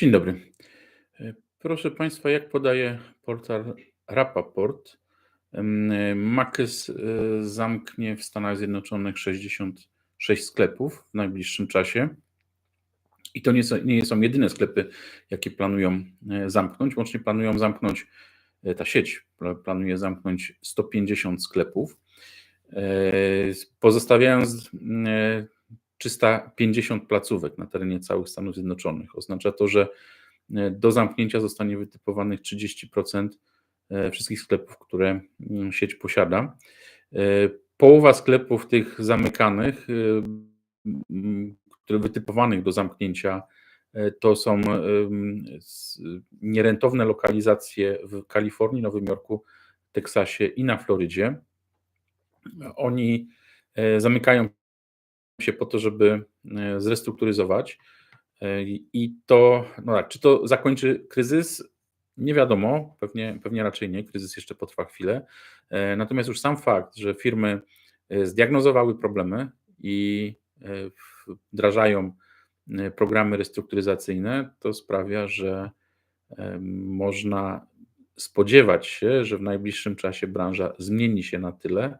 Dzień dobry. E, Proszę Państwa, jak podaje portal Rapaport, Makis e, zamknie w Stanach Zjednoczonych 66 sklepów w najbliższym czasie. I to nie są, nie są jedyne sklepy, jakie planują e, zamknąć. Łącznie planują zamknąć, ta sieć pla- planuje zamknąć 150 sklepów, pozostawiając 350 placówek na terenie całych Stanów Zjednoczonych. Oznacza to, że e, do zamknięcia zostanie wytypowanych 30% e, wszystkich sklepów, które mm, sieć posiada. E, Połowa sklepów tych zamykanych, które wytypowanych do zamknięcia, to są nierentowne lokalizacje w Kalifornii, Nowym Jorku, Teksasie i na Florydzie. Oni zamykają się po to, żeby e, zrestrukturyzować. E, I to, no tak, czy to zakończy kryzys? Nie wiadomo, pewnie, pewnie raczej nie. Kryzys jeszcze potrwa chwilę. E, Natomiast już sam fakt, że firmy zdiagnozowały problemy i wdrażają programy restrukturyzacyjne, to sprawia, że można spodziewać się, że w najbliższym czasie branża zmieni się na tyle,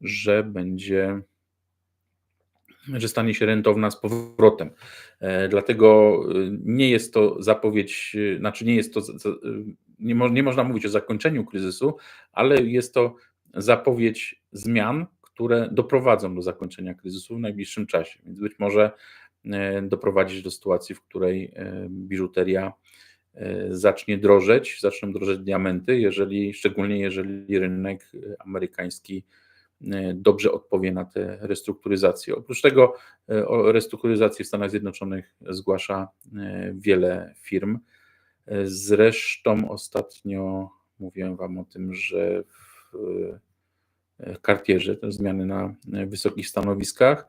że będzie że stanie się rentowna z powrotem. E, Dlatego y, nie jest to zapowiedź, y, znaczy nie jest to, nie, mo, nie można mówić o zakończeniu kryzysu, ale jest to zapowiedź zmian, które doprowadzą do zakończenia kryzysu w najbliższym czasie. Więc być może e, doprowadzić do sytuacji, w której e, biżuteria e, zacznie drożeć, zaczną drożeć diamenty, jeżeli, szczególnie jeżeli rynek e, amerykański e, dobrze odpowie na te restrukturyzacje. Oprócz tego e, o restrukturyzacji w Stanach Zjednoczonych zgłasza e, wiele firm. E, Zresztą ostatnio mówiłem Wam o tym, że w e, Cartierze, te zmiany na e, wysokich stanowiskach.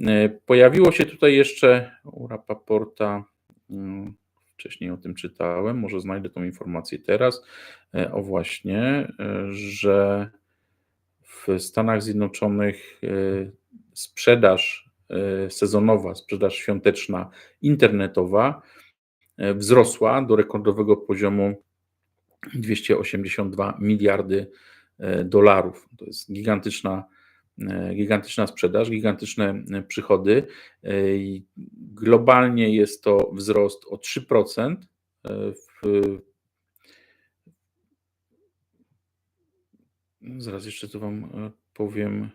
E, Pojawiło się tutaj jeszcze u Rapaporta, mm, wcześniej o tym czytałem, może znajdę tą informację teraz, e, o właśnie, e, że w Stanach Zjednoczonych e, sprzedaż e, sezonowa, sprzedaż świąteczna internetowa e, wzrosła do rekordowego poziomu 282 miliardy dolarów. To jest gigantyczna, gigantyczna sprzedaż, gigantyczne przychody. Globalnie jest to wzrost o 3%. e, W, zaraz jeszcze tu Wam e, powiem.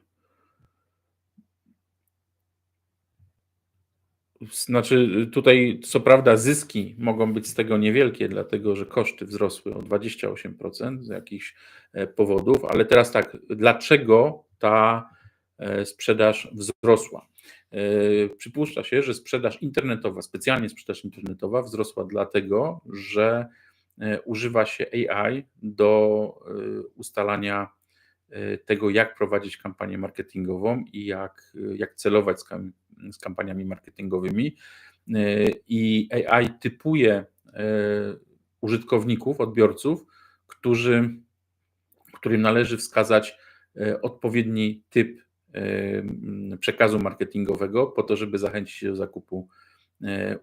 Znaczy, tutaj co prawda zyski mogą być z tego niewielkie, dlatego że koszty wzrosły o 28% z jakichś e, powodów, ale teraz tak, dlaczego ta e, sprzedaż wzrosła? Przypuszcza się, że sprzedaż internetowa, specjalnie sprzedaż internetowa wzrosła dlatego, że używa się AI do ustalania tego, jak prowadzić kampanię marketingową i jak, jak celować z, kam, z kampaniami marketingowymi. E, I AI typuje użytkowników, odbiorców, którzy, którym należy wskazać odpowiedni typ przekazu marketingowego po to, żeby zachęcić do zakupu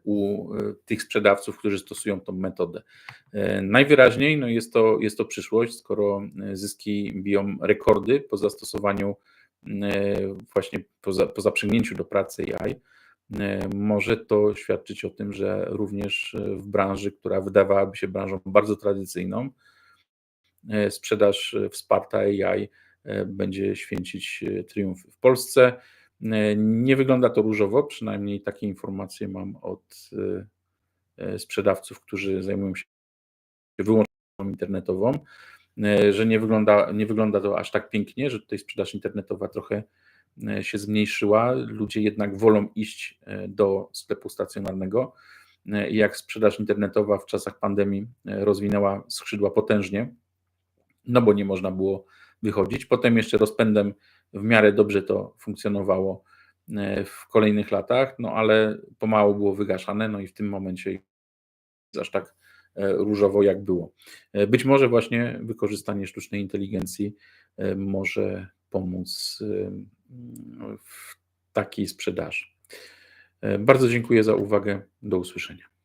u e, tych sprzedawców, którzy stosują tą metodę. E, Najwyraźniej no jest, to, jest to przyszłość, skoro e, zyski biją rekordy po zastosowaniu właśnie po, za, po zaprzęgnięciu do pracy AI. Może to świadczyć o tym, że również w branży, która wydawałaby się branżą bardzo tradycyjną, sprzedaż wsparta AI będzie święcić e, triumf w Polsce. Nie wygląda to różowo, przynajmniej takie informacje mam od e, e, sprzedawców, którzy zajmują się wyłącznie internetową, e, że nie wygląda, nie wygląda to aż tak pięknie, że tutaj sprzedaż internetowa trochę się zmniejszyła. Ludzie jednak wolą iść do sklepu stacjonarnego. Jak sprzedaż internetowa w czasach pandemii rozwinęła skrzydła potężnie, no bo nie można było wychodzić. Potem jeszcze rozpędem w miarę dobrze to funkcjonowało e, w kolejnych latach, no ale pomału było wygaszane, no i w tym momencie aż tak e, różowo jak było. E, Być może właśnie wykorzystanie sztucznej inteligencji może pomóc w takiej sprzedaży. Bardzo dziękuję za uwagę. Do usłyszenia.